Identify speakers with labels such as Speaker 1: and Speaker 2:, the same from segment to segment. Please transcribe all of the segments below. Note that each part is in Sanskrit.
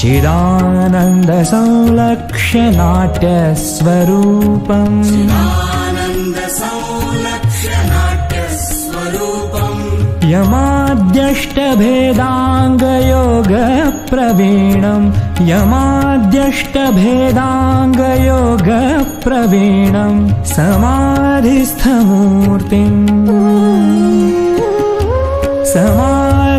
Speaker 1: चिदानन्दसंलक्ष्य नाट्यस्वरूपम् यमाद्यष्टभेदाङ्गयोगप्रवीणम् यमाद्यष्टभेदाङ्गयोगप्रवीणम् समाधिस्थमूर्तिम्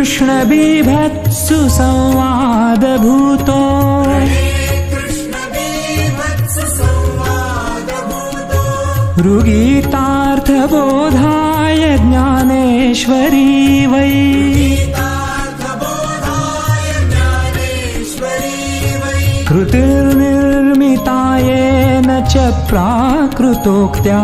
Speaker 1: कृष्णबिभत्सु संवादभूतो ऋगीतार्थबोधाय ज्ञानेश्वरी वै। कृतिर्निर्मितायेन च प्राकृतोक्त्या